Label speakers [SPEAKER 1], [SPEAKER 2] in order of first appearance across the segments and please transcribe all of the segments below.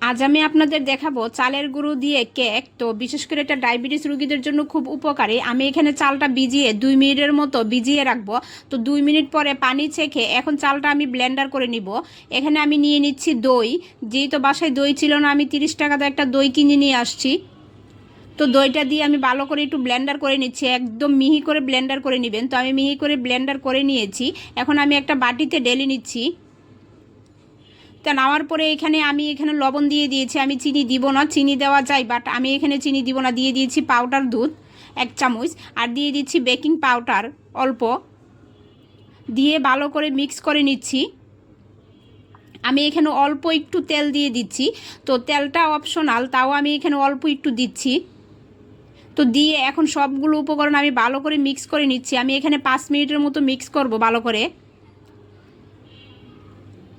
[SPEAKER 1] আজ আমি আপনাদের দেখাবো চালের গুঁড়ো দিয়ে কেক। তো বিশেষ করে এটা ডায়াবেটিস রোগীদের জন্য খুব উপকারী। আমি এখানে চালটা ভিজিয়ে দুই মিনিটের মতো ভিজিয়ে রাখব। তো দুই মিনিট পরে পানি ছেঁকে এখন চালটা আমি ব্লেন্ডার করে নিব। এখানে আমি নিয়ে নিচ্ছি দই। যেই তো বাসায় দই ছিল না, আমি তিরিশ টাকাতে একটা দই কিনে নিয়ে আসছি। তো দইটা দিয়ে আমি ভালো করে একটু ব্লেন্ডার করে নিচ্ছি। একদম মিহি করে ব্লেন্ডার করে নেবেন। তো আমি মিহি করে ব্লেন্ডার করে নিয়েছি। এখন আমি একটা বাটিতে ডেলে নিচ্ছি। তা নেওয়ার পরে এখানে আমি এখানে লবণ দিয়ে দিয়েছি। আমি চিনি দিব না, চিনি দেওয়া যায় বাট আমি এখানে চিনি দিব না। দিয়ে দিয়েছি পাউডার দুধ, এক চামচ, আর দিয়ে দিচ্ছি বেকিং পাউডার অল্প। দিয়ে ভালো করে মিক্স করে নিচ্ছি। আমি এখানে অল্প একটু তেল দিয়ে দিচ্ছি। তো তেলটা অপশনাল তাও আমি এখানে অল্প একটু দিচ্ছি। তো দিয়ে এখন সবগুলো উপকরণ আমি ভালো করে মিক্স করে নিচ্ছি। আমি এখানে পাঁচ মিনিটের মতো মিক্স করব ভালো করে।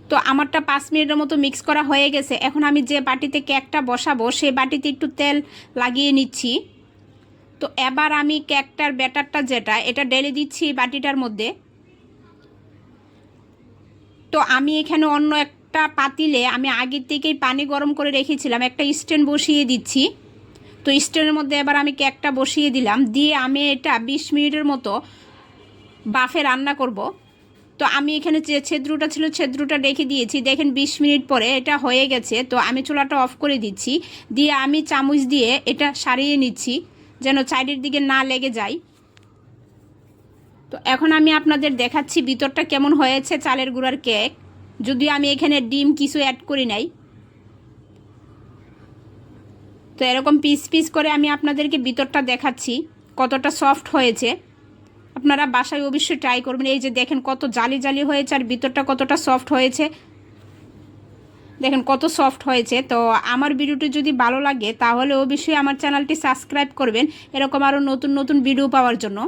[SPEAKER 1] তো আমারটা পাঁচ মিনিটের মতো মিক্স করা হয়ে গেছে। এখন আমি যে বাটিতে কেকটা বসাবো, সেই বাটিতে একটু তেল লাগিয়ে নিচ্ছি। তো এবার আমি কেকটার ব্যাটারটা যেটা, এটা ডেলে দিচ্ছি বাটিটার মধ্যে। তো আমি এখানে অন্য একটা পাতিলে, আমি আগের থেকেই পানি গরম করে রেখেছিলাম, একটা স্ট্যান্ড বসিয়ে দিচ্ছি। তো স্ট্যান্ডের মধ্যে এবার আমি কেকটা বসিয়ে দিলাম, দিয়ে আমি এটা বিশ মিনিটের মতো বাফে রান্না করব। তো আমি এখানে যে ছেদ্রুটা ছিল ছেদ্রুটা রেখে দিয়েছি। দেখেন বিশ মিনিট পরে এটা হয়ে গেছে। তো আমি চুলাটা অফ করে দিচ্ছি। দিয়ে আমি চামচ দিয়ে এটা সারিয়ে নিচ্ছি যেন সাইডের দিকে না লেগে যায়। তো এখন আমি আপনাদের দেখাচ্ছি ভিতরটা কেমন হয়েছে, চালের গুঁড়ার কেক। যদিও আমি এখানে ডিম কিছু অ্যাড করি নাই। তো এরকম পিস পিস করে আমি আপনাদেরকে ভিতরটা দেখাচ্ছি কতটা সফট হয়েছে। আপনারা বাসায় অবশ্যই ট্রাই করবেন। এই যে দেখেন কত জালি জালি হয়েছে আর ভিতরটা কতটা সফট হয়েছে। দেখেন কত সফট হয়েছে। তো আমার ভিডিওটি যদি ভালো লাগে, তাহলে অবশ্যই আমার চ্যানেলটি সাবস্ক্রাইব করবেন। এরকম আরও নতুন নতুন ভিডিও পাওয়ার জন্য।